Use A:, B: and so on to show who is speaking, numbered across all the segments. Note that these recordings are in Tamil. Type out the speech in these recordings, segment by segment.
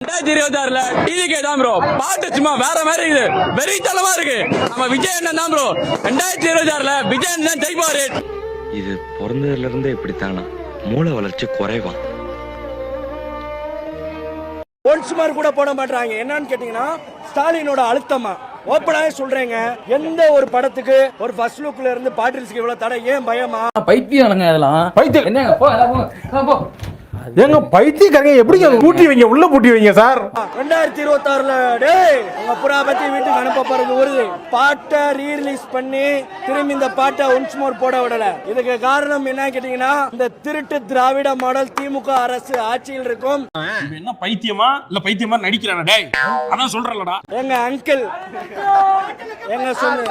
A: ரெண்டாயிரத்தி இருபத்தி ஆறுல டிவிகே தான் ப்ரோ பாட்டு சும்மா வேற மாதிரி இருக்குது. வெறித்தனமா இருக்கு. நம்ம விஜய் அண்ணன் தான் ப்ரோ ரெண்டாயிரத்தி இருபத்தி ஆறுல விஜய் அண்ணன் தான் ஜெயிப்பாரு.
B: இது பிறந்ததுல இருந்தே இப்படித்தானா? மூளை வளர்ச்சி குறைவான்
C: ஒன்ஸ் மார்க் கூட போட மாட்டாங்க என்னன்னு கேட்டீங்கன்னா ஸ்டாலினோட அழுத்தமா. ஓப்பனாவே சொல்றேங்க. எந்த ஒரு படத்துக்கு ஒரு ஃபர்ஸ்ட் லுக்ல இருந்து பாட்டில்ஸ்க்கு இவ்வளவு தடை? ஏன் பயமா?
D: அதெல்லாம்
E: பைத்தியம்.
D: என்னங்க போ.
E: ஏங்க பைத்தியக்காரங்க எப்படிங்க பூட்டி வைங்க உள்ள பூட்டி வைங்க சார்
C: ரெண்டாயிரத்தி இருபத்தி ஆறுல டேய் உங்க புறா பத்தி வீட்டுக்கு அனுப்ப போறது வருது பாட்டை ரீரிலீஸ் பண்ணி திரும்பி இந்த பாட்டை ஒன்ஸ் மோர் போட விடல. இதுக்கு காரணம் என்ன கேட்டீங்கன்னா இந்த திருட்டு திராவிட மாடல் திமுக அரசு ஆட்சியில் இருக்கும்.
F: என்ன பைத்தியமா? இல்ல பைத்தியமா நடிக்கிறானா டேய். அதான் சொல்றலடா
C: எங்க அங்கிள் எங்க சொல்லு?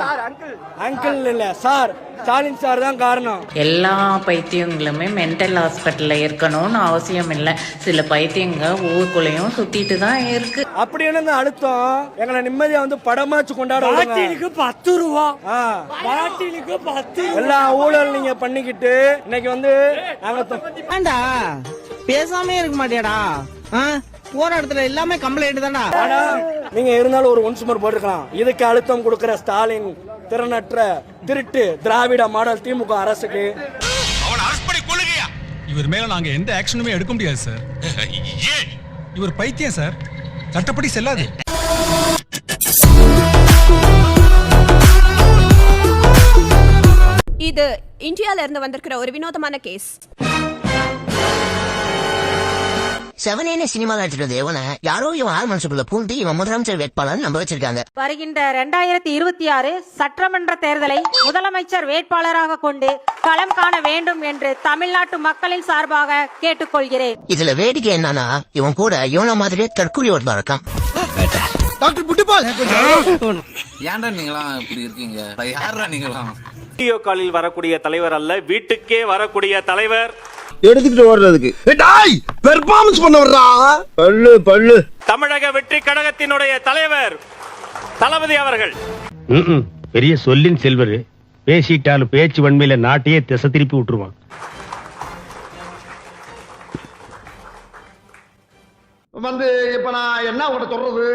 C: அங்கிள் இல்ல சார். ஸ்டாலின் சார் தான் காரணம்.
G: எல்லா பைத்தியங்களுமே மென்டல் ஹாஸ்பிட்டல்ல இருக்கணும்னு அவசியம் இல்லை சில பைத்தியங்க ஊருக்குள்ளேயும் சுத்திட்டு தான் இருக்கு.
C: அப்படி என்ன அழுத்தம்? எங்களை நிம்மதியா வந்து படமாச்சு கொண்டாட பாட்டிலுக்கு பத்து ரூபா. பாட்டிலுக்கு பத்து எல்லா ஊழல் நீங்க பண்ணிக்கிட்டு இன்னைக்கு வந்து
H: ஏண்டா? பேசாமே இருக்க மாட்டியாடா? போற இடத்துல எல்லாமே கம்ப்ளைண்ட்
C: ஆனா நீங்க இருந்தாலும் ஒரு ஒன்சுமர் போட்டிருக்கலாம். இதுக்கு அழுத்தம் கொடுக்கிற ஸ்டாலின் திறனற்ற திருட்டு திராவிட மாடல் திமுக அரசுக்கு.
I: இவர் மேல நாங்க எந்த ஆக்ஷனுமே எடுக்க முடியாது சார்
J: ஏன்?
I: இவர் பைத்தியம் சார் சட்டப்படி செல்லாது.
K: இது இந்தியால இருந்து வந்திருக்கிற ஒரு வினோதமான கேஸ்
H: செவனேன சினிமா நடிச்சிட்டு தேவன யாரோ இவன் ஆறு மனசுக்குள்ள பூந்து இவன் முதலமைச்சர் வேட்பாளர் நம்ப வச்சிருக்காங்க.
G: வருகின்ற ரெண்டாயிரத்தி இருபத்தி ஆறு சட்டமன்ற தேர்தலை முதலமைச்சர் வேட்பாளராக கொண்டு களம் காண வேண்டும் என்று தமிழ்நாட்டு மக்களின் சார்பாக கேட்டுக்கொள்கிறேன்.
H: இதுல வேடிக்கை என்னன்னா இவன் கூட இவன மாதிரியே தற்கொலை ஒருத்தன் இருக்கான்.
E: டாக்டர் புட்டுபால்
D: ஏன்டா நீங்களாம் இப்படி இருக்கீங்க? யாரா நீங்களாம்?
F: வீடியோ காலில் வரக்கூடிய தலைவர் அல்ல வீட்டுக்கே வரக்கூடிய தலைவர்.
E: எடுத்துக்கிட்டு ஓடுறதுக்கு. டாய் பெர்ஃபார்மன்ஸ் பண்ண வர்றா? பல்லு பல்லு.
F: தமிழக வெற்றி கழகத்தினுடைய தலைவர் தளபதி அவர்கள்.
I: பெரிய சொல்லின் செல்வர். பேசிட்டாலும் பேச்சு வன்மையில நாட்டையே திசை திருப்பி விட்டுருவான்.
E: வந்து இப்ப நான் என்ன உங்கள்ட்ட சொல்றது?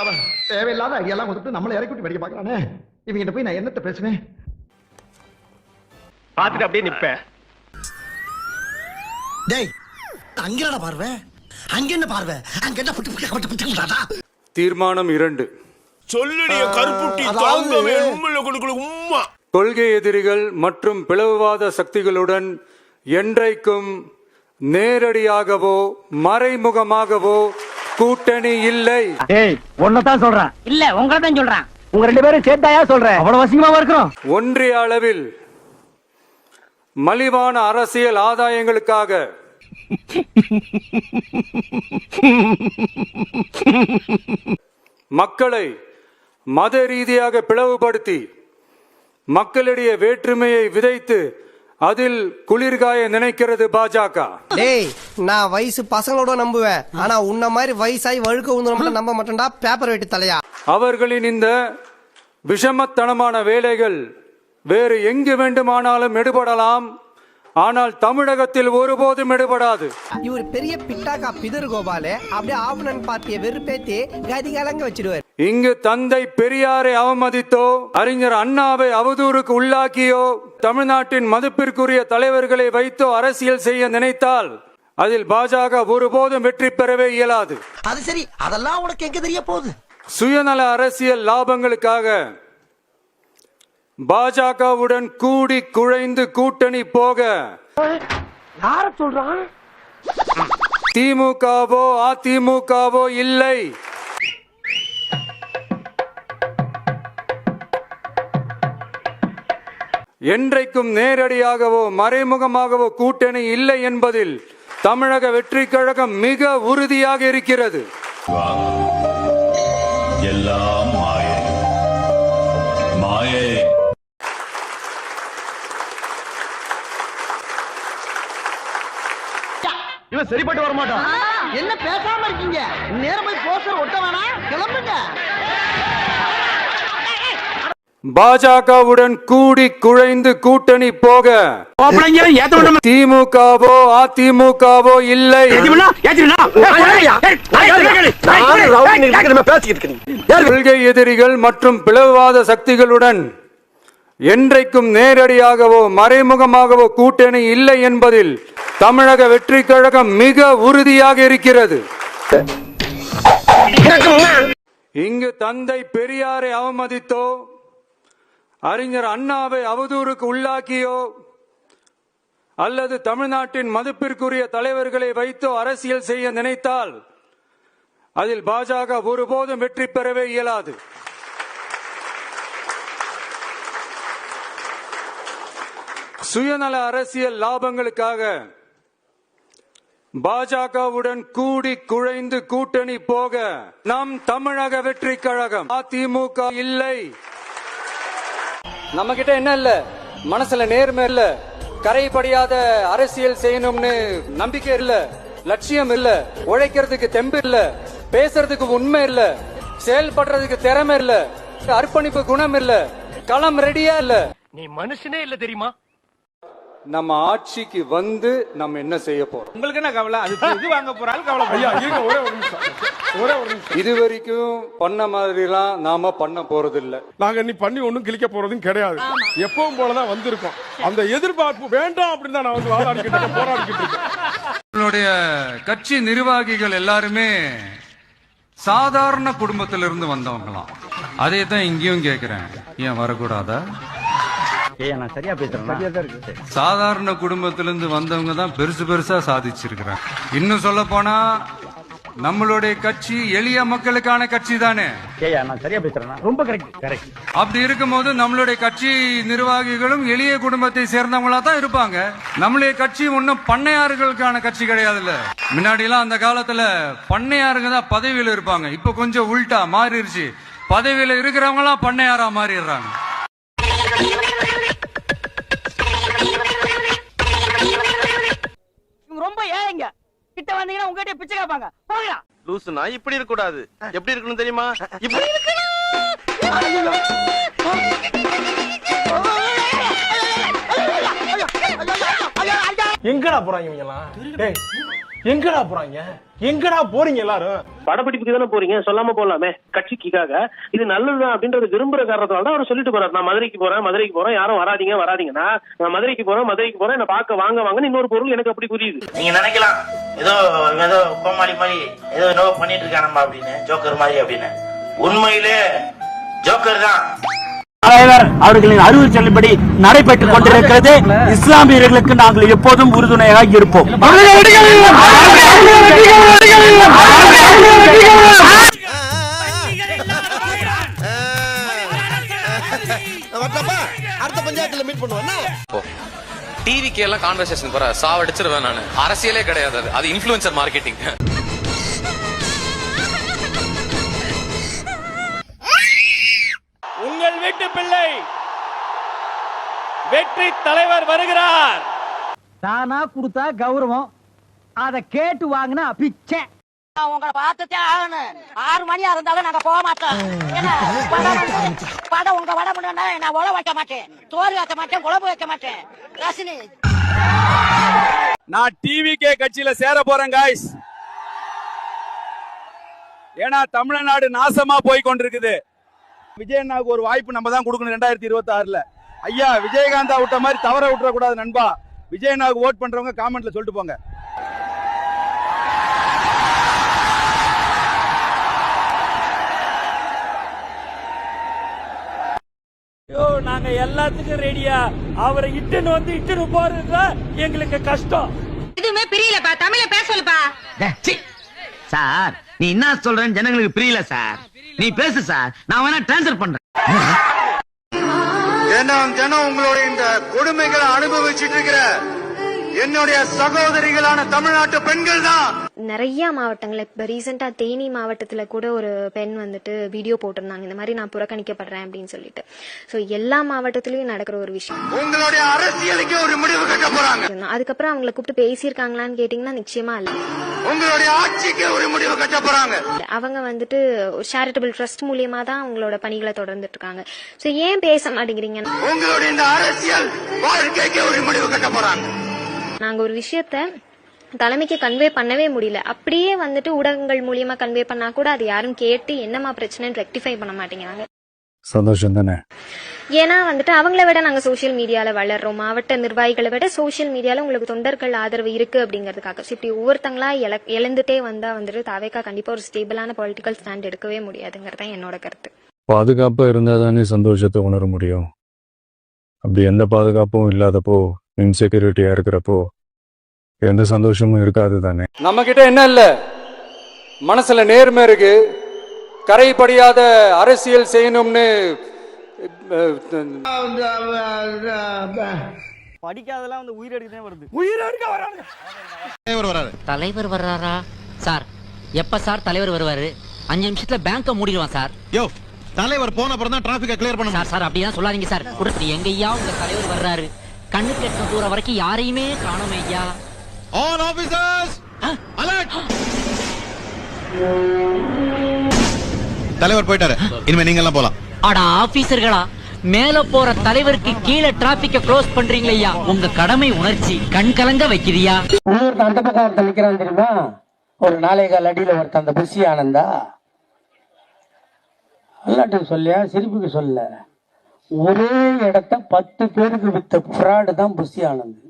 E: அவன் தேவையில்லாத ஐடியாலாம் கொடுத்து நம்மளை இறக்கி விட்டு படிக்க பாக்குறானே இவங்கிட்ட போய் நான் என்னத்த பேசுவேன்?
F: பார்த்துட்டு அப்படியே நிப்பேன்.
H: டேய் அங்கடா பார்வை. அங்க என்ன பார்வை? அங்க என்ன புட்டு புட்டு புட்டு புட்டு
A: தீர்மானம் இரண்டு.
J: சொல்லுடைய கருப்புட்டி தாங்கவே உண்மையில கொடுக்கல உம்மா
A: கொள்கை எதிரிகள் மற்றும் பிளவுவாத சக்திகளுடன் என்றைக்கும் நேரடியாகவோ மறைமுகமாகவோ கூட்டணி இல்லை.
D: ஒன்னதான் சொல்றேன்.
H: இல்ல உங்களை தான் சொல்றான்.
D: உங்க ரெண்டு பேரும் சேர்த்தாயா சொல்றேன். அவ்வளவு அசிங்கமா இருக்கிறோம்?
A: ஒன்றிய அளவில் மலிவான அரசியல் ஆதாயங்களுக்காக. மக்களை மத ரீதியாக பிளவுபடுத்தி மக்களிடையே வேற்றுமையை விதைத்து அதில் குளிர்காய நினைக்கிறது பாஜக.
H: டேய் நான் வயசு பசங்களோட நம்புவேன். ஆனா உன்ன மாதிரி வயசாகி வழுக்க உந்து நம்ப மாட்டேன்டா பேப்பர் வெட்டி தலையா.
A: அவர்களின் இந்த விஷமத்தனமான வேலைகள் வேறு எங்கு வேண்டுமானாலும் எடுபடலாம். ஆனால் தமிழகத்தில் ஒருபோதும் எடுபடாது.
H: இவர் பெரிய பிட்டாக்கா பிதர் கோபாலு அப்படியே ஆவுனன் பார்ட்டிய வெறுப்பேத்தி கதி கலங்க வச்சிடுவார்.
A: இங்கு தந்தை பெரியாரை அவமதித்தோ அறிஞர் அண்ணாவை அவதூறுக்கு உள்ளாக்கியோ தமிழ்நாட்டின் மதிப்பிற்குரிய தலைவர்களை வைத்தோ அரசியல் செய்ய நினைத்தால் அதில் பாஜக ஒருபோதும் வெற்றி பெறவே இயலாது.
H: அது சரி அதெல்லாம் உனக்கு எங்க தெரிய போகுது?
A: சுயநல அரசியல் லாபங்களுக்காக பாஜகவுடன் கூடி குழைந்து கூட்டணி போக.
H: யார சொல்றான்?
A: திமுகவோ அதிமுகவோ இல்லை. என்றைக்கும் நேரடியாகவோ மறைமுகமாகவோ கூட்டணி இல்லை என்பதில் தமிழக வெற்றி கழகம் மிக உறுதியாக இருக்கிறது.
E: இவன் சரிப்பட்டு வர மாட்டான்
H: என்ன பேசாம இருக்கீங்க? நேரம் போய் போஸ்டர் ஒட்ட வேணாம் கிளம்புங்க.
A: பாஜகவுடன் கூடி குழைந்து கூட்டணி போக. திமுகவோ அதிமுகவோ இல்லை. கொள்கை எதிரிகள் மற்றும் பிளவுவாத சக்திகளுடன் என்றைக்கும் நேரடியாகவோ மறைமுகமாகவோ கூட்டணி இல்லை என்பதில் தமிழக வெற்றி கழகம் மிக உறுதியாக இருக்கிறது. இங்கு தந்தை பெரியாரை அவமதித்தோ அறிஞர் அண்ணாவை அவதூறுக்கு உள்ளாக்கியோ அல்லது தமிழ்நாட்டின் மதிப்பிற்குரிய தலைவர்களை வைத்தோ அரசியல் செய்ய நினைத்தால் அதில் பாஜக ஒருபோதும் வெற்றி பெறவே இயலாது. சுயநல அரசியல் லாபங்களுக்காக பாஜகவுடன் கூடி குழைந்து கூட்டணி போக நம் தமிழக வெற்றி கழகம் அதிமுக இல்லை. நம்ம கிட்ட என்ன இல்ல? மனசுல நேர்மை இல்ல. கரைபடியாத அரசியல் செய்யணும்னு நம்பிக்கை இல்ல. லட்சியம் இல்ல. உழைக்கிறதுக்கு தெம்பு இல்ல. பேசுறதுக்கு உண்மை இல்ல. செயல்படுறதுக்கு திறமை இல்ல. அர்ப்பணிப்பு குணம் இல்ல. களம் ரெடியா இல்ல.
L: நீ மனுஷனே இல்ல தெரியுமா?
A: நம்ம ஆட்சிக்கு வந்து நம்ம என்ன செய்ய போறோம்?
M: உங்களுக்கு என்ன கவலை? அது இது வாங்க போறாலும் கவலை
N: ஐயா இருங்க ஒரே ஒரு நிமிஷம். ஒரே ஒரு நிமிஷம்.
A: இது வரைக்கும் பண்ண மாதிரிலாம் நாம பண்ண போறது இல்ல
N: நாங்க நீ பண்ணி ஒண்ணும் கிழிக்க போறதும் கிடையாது. எப்பவும் போலதான் வந்திருக்கோம். அந்த எதிர்பார்ப்பு வேண்டாம் அப்படின்னு தான் நான் வந்து வாதாடிக்கிட்டு போராடிக்கிட்டு இருக்கேன்.
A: நம்மளுடைய கட்சி நிர்வாகிகள் எல்லாருமே சாதாரண குடும்பத்திலிருந்து வந்தவங்களாம். அதே தான் இங்கேயும் கேக்குறேன். ஏன் வரக்கூடாதா?
L: நான் சரியா பேசுறேன்.
A: சாதாரண குடும்பத்திலிருந்து வந்தவங்க தான் பெருசு பெருசா சாதிச்சிருக்கிறாங்க. இன்னும் சொல்ல போனா நம்மளுடைய கட்சி எளிய மக்களுக்கான கட்சி தானே?
L: நான் சரியா பேசுறேன்? ரொம்ப கரெக்ட் கரெக்ட்
A: அப்படி இருக்கும்போது நம்மளுடைய கட்சி நிர்வாகிகளும் எளிய குடும்பத்தை சேர்ந்தவங்களா தான் இருப்பாங்க. நம்மளுடைய கட்சி ஒன்றும் பண்ணையாறுகளுக்கான கட்சி கிடையாதுல்ல. முன்னாடி எல்லாம் அந்த காலத்துல பண்ணையாருங்க தான் பதவியில இருப்பாங்க. இப்ப கொஞ்சம் உல்டா மாறிடுச்சு பதவியில இருக்கிறவங்க எல்லாம் பண்ணையாரா மாறிடுறாங்க.
C: ரொம்ப ஏங்க கிட்ட வந்தீங்கன்னா உங்ககிட்ட பிச்சை கேட்பாங்க. போங்க
L: லூசுனா இப்படி இருக்க கூடாது எப்படி இருக்கணும் தெரியுமா? இப்படி
N: எங்கடா போறாங்க இவங்க எல்லாம் டேய், எங்கடா போறாங்க? எங்கடா போறீங்க எல்லாரும்?
M: படப்பிடிப்புக்கு தானே போறீங்க? சொல்லாம போலாமே கட்சிக்காக இது நல்லதுதான் அப்படின்றது விரும்புற காரணத்தால தான் அவர் சொல்லிட்டு போறாரு. நான் மதுரைக்கு போறேன் மதுரைக்கு போறேன். யாரும் வராதீங்க வராதீங்கன்னா நான் மதுரைக்கு போறேன் மதுரைக்கு போறேன். என்ன பார்க்க வாங்க வாங்கன்னு இன்னொரு பொருள் எனக்கு அப்படி புரியுது.
L: நீங்க நினைக்கலாம். ஏதோ ஏதோ கோமாளி மாதிரி ஏதோ என்னவோ பண்ணிட்டு இருக்கானம்மா அப்படின்னு ஜோக்கர் மாதிரி அப்படின்னு. உண்மையிலே ஜோக்கர் தான்.
C: தலைவர் அவர்களின் அறிவு செல்லும்படி நடைபெற்றுக் கொண்டிருக்கிறது. இஸ்லாமியர்களுக்கு நாங்கள் எப்போதும் உறுதுணையாக இருப்போம்.
H: அடுத்த பஞ்சாயத்துல மீட் பண்ணுவோம்
D: டிவிக்கு எல்லாம் கான்வர்சேஷன் போற. சாவடிச்சிருவேன் நான். அரசியலே கிடையாது அது. அது இன்ஃபுளுசர் மார்க்கெட்டிங்
M: வெற்றி தலைவர் வருகிறார்.
C: தானா கொடுத்தா கௌரவம். அத கேட்டு வாங்கினா பிச்சை.
O: உங்களை பார்த்துட்டே ஆகணும். ஆறு மணியா இருந்தாலும் நாங்க போக மாட்டோம். என்ன, படம் உங்க வட முடியும்னா நான் உழ வைக்க மாட்டேன். சோறு வைக்க மாட்டேன் குழம்பு வைக்க மாட்டேன். ரசினி.
M: நான் டிவிகே கட்சியில சேர போறேன் காய்ஸ் ஏன்னா தமிழ்நாடு நாசமா போய் கொண்டிருக்குது. விஜயண்ணாவுக்கு ஒரு வாய்ப்பு நம்ம தான் கொடுக்கணும் ரெண்டாயிரத்தி இருபத்தி ஆறுல ஐயா விஜயகாந்தா விட்ட மாதிரி தவற விட்டுற கூடாது நண்பா. விஜயண்ணாவுக்கு ஓட் பண்றவங்க காமெண்ட்ல சொல்லிட்டு போங்க. ஐயோ நாங்க எல்லாத்துக்கும் ரெடியா அவரை இட்டுன்னு வந்து இட்டுன்னு போறதுல எங்களுக்கு கஷ்டம்.
O: எதுவுமே பிரியலப்பா. தமிழ பேசலப்பா
C: சார் நீ என்ன சொல்றேன்னு ஜனங்களுக்கு புரியல சார். நீ பேசு சார். நான் வேணா டிரான்ஸ்ஃபர் பண்றேன்.
L: தினம் தினம் உங்களுடைய இந்த கொடுமைகளை அனுபவிச்சுட்டு இருக்கிற என்னுடைய சகோதரிகளான தமிழ்நாட்டு பெண்கள் தான்.
P: நிறைய மாவட்டங்கள் இப்போ ரீசெண்டாக தேனி மாவட்டத்தில் கூட ஒரு பெண் வந்துட்டு வீடியோ போட்டிருந்தாங்க. இந்த மாதிரி நான் புறக்கணிக்கப்படுறேன் அப்படின்னு சொல்லிட்டு. ஸோ எல்லா மாவட்டத்திலயும் நடக்கிற ஒரு விஷயம்.
L: உங்களுடைய அரசியலுக்கு ஒரு முடிவு கட்ட போறாங்க.
P: அதுக்கப்புறம் அவங்கள கூப்பிட்டு பேசியிருக்காங்களான்னு கேட்டிங்கன்னா நிச்சயமா இல்லை.
Q: உங்களுடைய ஆட்சிக்கு ஒரு முடிவு கட்ட போறாங்க.
P: அவங்க வந்துட்டு ஒரு சேரிட்டபிள் ட்ரஸ்ட் மூலியமா தான் அவங்களோட பணிகளை தொடர்ந்துட்டு இருக்காங்க. ஸோ ஏன் பேச மாட்டேங்கிறீங்க?
Q: உங்களுடைய இந்த அரசியல் வாழ்க்கைக்கு ஒரு முடிவு கட்ட போறாங்க.
P: நாங்க ஒரு விஷயத்த தலைமைக்கு கன்வே பண்ணவே முடியல. அப்படியே வந்துட்டு ஊடகங்கள் மூலியமா கன்வே பண்ணா கூட அது யாரும் கேட்டு என்னமா பிரச்சனைன்னு ரெக்டிஃபை பண்ண மாட்டேங்கிறாங்க.
A: சந்தோஷம் தானே?
P: ஏன்னா வந்துட்டு அவங்கள விட நாங்க சோஷியல் மீடியால வளர்றோம். மாவட்ட நிர்வாகிகளை விட சோஷியல் மீடியால உங்களுக்கு தொண்டர்கள் ஆதரவு இருக்கு அப்படிங்கிறதுக்காக. So, இப்படி ஒவ்வொருத்தங்களா இழ- இழந்துட்டே வந்தா வந்துட்டு தாவேக்கா கண்டிப்பா ஒரு ஸ்டேபிளான பொலிட்டிக்கல் ஸ்டாண்ட் எடுக்கவே முடியாதுங்கிறது தான் என்னோட கருத்து.
A: பாதுகாப்பா இருந்தா தானே சந்தோஷத்தை உணர முடியும். அப்படி எந்த பாதுகாப்பும் இல்லாதப்போ இன்செக்யூரிட்டியா இருக்கிறப்போ எந்த சந்தோஷமும் இருக்காது தானே. நம்ம கிட்ட என்ன இல்ல? மனசுல நேர்மை இருக்கு. கரைபடியாத அரசியல் செய்யணும்னு
C: படிக்காதெல்லாம் வந்து உயிர் எடுக்க வருது.
Q: உயிர் எடுக்க வராங்க வராரு.
O: தலைவர் வர்றாரா? சார் எப்ப சார் தலைவர் வருவாரு? அஞ்சு நிமிஷத்துல பேங்க மூடிடுவான் சார்.
Q: யோ தலைவர் போன அப்புறம் தான் டிராபிக்கை கிளியர் பண்ண
O: சார் சார் அப்படிதான் சொல்லாதீங்க சார். கொடுத்து எங்கய்யா உங்க தலைவர் வர்றாரு? கண்ணு கெட்ட தூரம் வரைக்கும் யாரையுமே காணோம் ஐயா.
Q: ஆல் ஆபீசர்ஸ் அலர்ட் தலைவர் போயிட்டாரு. இனிமே நீங்க எல்லாம் போலாம்.
O: அட ஆபீசர்களா மேல போற தலைவருக்கு கீழே டிராபிக்க க்ளோஸ் பண்றீங்களையா உங்க கடமை உணர்ச்சி. கண் கலங்க வைக்கிறியா?
C: அந்த பக்கம் ஒருத்தன் நிக்கிறான் தெரியுமா? ஒரு நாளை கால் அடியில ஒருத்தன் அந்த புஷி ஆனந்தா. அல்லாட்டு சொல்லியா? சிரிப்புக்கு சொல்ல. ஒரே இடத்த பத்து பேருக்கு வித்த ஃப்ராடு தான் புஷி ஆனந்த்.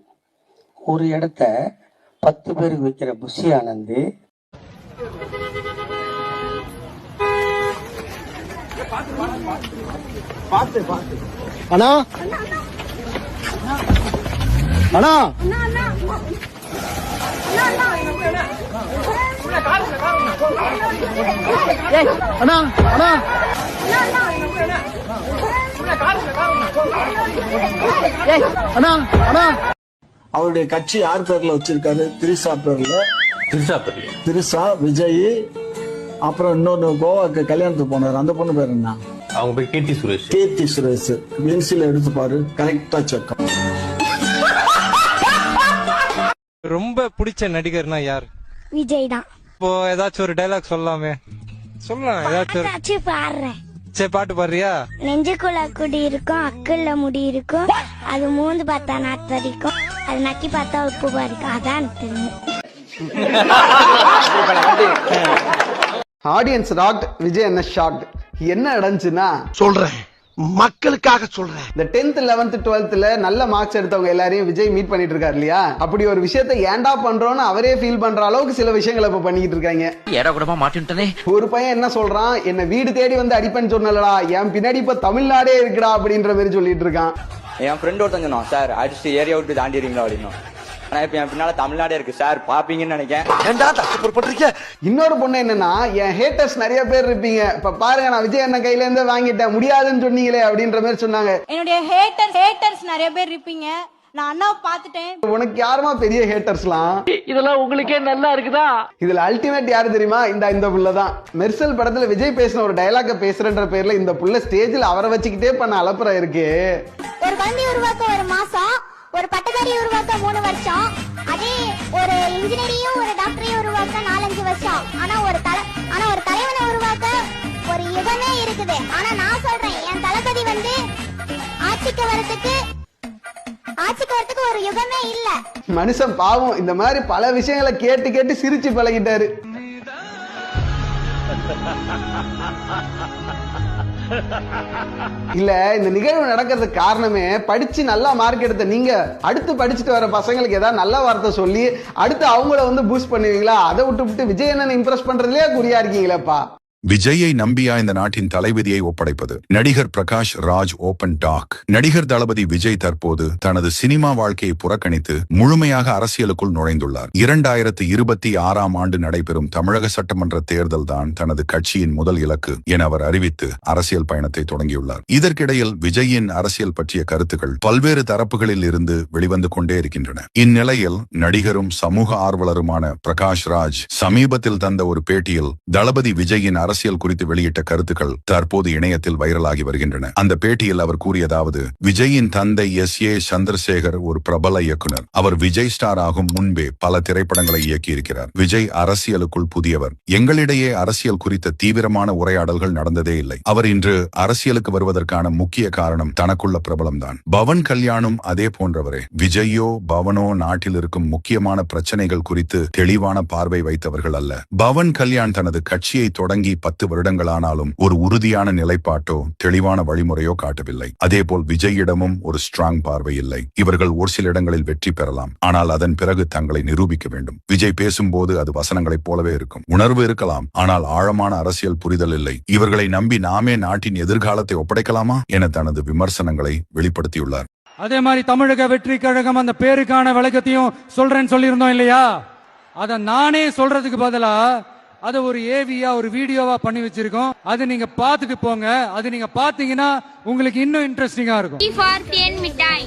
C: ஒரு இடத்த பத்து பேருக்கு விற்கிற புஷி ஆனந்த் அண்ணா. அண்ணா. அண்ணா அண்ணா. அண்ணா அண்ணா. அவருடைய கட்சி யார் பேர்ல வச்சிருக்காரு? திரிசா பேர்ல.
B: திருசா பெரிய
C: திரிசா விஜய் அப்புறம் இன்னொன்னு கோவாக்கு கல்யாணத்துக்கு போனார். அந்த பொண்ணு பேர் என்ன?
B: அவங்க போய் கீர்த்தி சுரேஷ்.
C: கீர்த்தி சுரேஷ். பென்சில் எடுத்து பாரு கரெக்டா செக்கம்
A: ரொம்ப பிடிச்ச நடிகர்னா யார்?
P: விஜய் தான்
A: இப்போ ஏதாச்சும் ஒரு டைலாக் சொல்லலாமே. சொல்லலாம் ஏதாச்சும்
P: பாடுறேன்.
A: சரி பாட்டு பாடுறியா?
P: நெஞ்சுக்குள்ள குடி இருக்கும் அக்குள்ள முடி இருக்கும். அது மூந்து பார்த்தா நாத்து அடிக்கும். அது நக்கி பார்த்தா உப்பு பாதிக்கும். அதான் தெரியும்.
Q: ஆடியன்ஸ் ராக்ட் விஜய் என்ன ஷாக்ட் என்ன நடந்துச்சுன்னா? சொல்றேன். மக்களுக்காக சொல்றேன். இந்த டென்த் லெவன்த் டுவெல்த்ல நல்ல மார்க்ஸ் எடுத்தவங்க எல்லாரையும் விஜய் மீட் பண்ணிட்டு இருக்காரு இல்லையா? அப்படி ஒரு விஷயத்தை ஏன்டா பண்றோம்னு அவரே ஃபீல் பண்ற அளவுக்கு சில விஷயங்களை இப்ப பண்ணிக்கிட்டு இருக்காங்க.
O: ஏடா கூடமா மாட்டின்ட்டனே.
Q: ஒரு பையன் என்ன சொல்றான்? என்ன வீடு தேடி வந்து அடிப்பேன்னு சொன்னலடா. என் பின்னாடி இப்ப தமிழ்நாடே இருக்குடா அப்படின்ற மாதிரி சொல்லிட்டு இருக்கான்.
E: என் ஃப்ரெண்ட் ஒருத்தன் சொன்னான் சார் அடிச்சு ஏரியா விட்டு தாண்டிடுறீங்களா? அப்படின்னா ஆனா இப்ப என் பின்னால தமிழ்நாடே இருக்கு. சார் பாப்பீங்கன்னு நினைக்கிறேன்
Q: இன்னொரு பொண்ணு என்னன்னா என் ஹேட்டர்ஸ் நிறைய பேர் இருப்பீங்க. இப்ப பாருங்க நான் விஜய் அண்ணன் கையில இருந்து வாங்கிட்டேன். முடியாதுன்னு சொன்னீங்களே அப்படின்ற மாதிரி சொன்னாங்க.
P: என்னுடைய ஹேட்டர்ஸ் ஹேட்டர்ஸ் நிறைய பேர் இருப்பீங்க. நான் அண்ணாவை பார்த்துட்டேன்.
Q: உனக்கு யாருமா பெரிய ஹேட்டர்ஸ்லாம்
C: இதெல்லாம் உங்களுக்கே நல்லா இருக்குதா?
Q: இதுல அல்டிமேட் யாரு தெரியுமா? இந்த இந்த புள்ள தான் மெர்சல் படத்துல விஜய் பேசின ஒரு டயலாக பேசுறன்ற பேர்ல இந்த புள்ள ஸ்டேஜ்ல அவரை வச்சுக்கிட்டே பண்ண அலப்புற இருக்கு.
P: ஒரு குழந்தை உருவாக்க ஒரு மாசம் ஒரு பட்டதாரி உருவாக்க மூணு வருஷம். அதே ஒரு இன்ஜினியரையும் ஒரு டாக்டரையும் உருவாக்க நாலஞ்சு வருஷம். ஆனா ஒரு தலை ஆனா ஒரு தலைவனை உருவாக்க ஒரு யுகமே இருக்குது. ஆனா நான் சொல்றேன் என் தளபதி வந்து ஆட்சிக்கு வரதுக்கு ஆட்சிக்கு வரதுக்கு ஒரு யுகமே இல்ல.
Q: மனுஷன் பாவம் இந்த மாதிரி பல விஷயங்களை கேட்டு கேட்டு சிரிச்சு பழகிட்டாரு. இல்ல இந்த நிகழ்வு நடக்கிறதுக்கு காரணமே படிச்சு நல்லா மார்க் எடுத்த நீங்க. அடுத்து படிச்சுட்டு வர பசங்களுக்கு ஏதாவது நல்ல வார்த்தை சொல்லி அடுத்து அவங்கள வந்து பூஸ்ட் பண்ணுவீங்களா? அதை விட்டு விட்டு விஜய் என்ன இம்ப்ரெஸ் பண்றதுலயே குறியா இருக்கீங்களேப்பா.
R: விஜயை நம்பியா இந்த நாட்டின் தலைவிதியை ஒப்படைப்பது? நடிகர் பிரகாஷ் ராஜ் ஓபன் டாக். நடிகர் தளபதி விஜய் தற்போது தனது சினிமா வாழ்க்கையை புறக்கணித்து முழுமையாக அரசியலுக்குள் நுழைந்துள்ளார். இரண்டாயிரத்து இருபத்தி ஆறாம் ஆண்டு நடைபெறும் தமிழக சட்டமன்ற தேர்தல் தான் தனது கட்சியின் முதல் இலக்கு என அவர் அறிவித்து அரசியல் பயணத்தை தொடங்கியுள்ளார். இதற்கிடையில் விஜயின் அரசியல் பற்றிய கருத்துக்கள் பல்வேறு தரப்புகளில் இருந்து வெளிவந்து கொண்டே இருக்கின்றன. இந்நிலையில் நடிகரும் சமூக ஆர்வலருமான பிரகாஷ் ராஜ் சமீபத்தில் தந்த ஒரு பேட்டியில் தளபதி விஜயின் அரசியல் குறித்து வெளியிட்ட கருத்துக்கள் தற்போது இணையத்தில் வைரலாகி வருகின்றன. அந்த பேட்டியில் அவர் கூறியதாவது விஜயின் தந்தை எஸ். ஏ. சந்திரசேகர் ஒரு பிரபல இயக்குனர். அவர் விஜய் ஸ்டார் ஆகும் முன்பே பல திரைப்படங்களை இயக்கியிருக்கிறார். விஜய் அரசியலுக்குள் புதியவர். எங்களிடையே அரசியல் குறித்த தீவிரமான உரையாடல்கள் நடந்ததே இல்லை. அவர் இன்று அரசியலுக்கு வருவதற்கான முக்கிய காரணம் தனக்குள்ள பிரபலம்தான். பவன் கல்யாணும் அதே போன்றவரே. விஜய்யோ பவனோ நாட்டில் இருக்கும் முக்கியமான பிரச்சனைகள் குறித்து தெளிவான பார்வை வைத்தவர்கள் அல்ல. பவன் கல்யாண் தனது கட்சியை தொடங்கி பத்து வருடங்களானாலும் ஒரு உறுதியான நிலைப்பாட்டோ தெளிவான வழிமுறையோ காட்டவில்லை. அதேபோல் விஜயிடமும் ஒரு ஸ்ட்ராங் பார்வை இல்லை. இவர்கள் ஒரு சில இடங்களில் வெற்றி பெறலாம். ஆனால் அதன் பிறகு தங்களை நிரூபிக்க வேண்டும். விஜய் பேசும்போது அது வசனங்களைப் போலவே இருக்கும். உணர்வு இருக்கலாம். ஆனால் ஆழமான அரசியல் புரிதல் இல்லை. இவர்களை நம்பி நாமே நாட்டின் எதிர்காலத்தை ஒப்படைக்கலாமா? என தனது விமர்சனங்களை வெளிப்படுத்தியுள்ளார்.
A: அதே மாதிரி தமிழக வெற்றி கழகம் அந்த பேருக்கான விளக்கத்தையும் சொல்றேன்னு சொல்லியிருந்தோம் இல்லையா? அதை நானே சொல்றதுக்கு பதிலா அதை ஒரு ஏவியா ஒரு வீடியோவா பண்ணி வச்சிருக்கோம். அது நீங்க பாத்துட்டு போங்க. அது நீங்க பாத்தீங்கன்னா உங்களுக்கு இன்னும் இன்ட்ரெஸ்டிங்கா இருக்கும்.
P: T for Tien Mithai,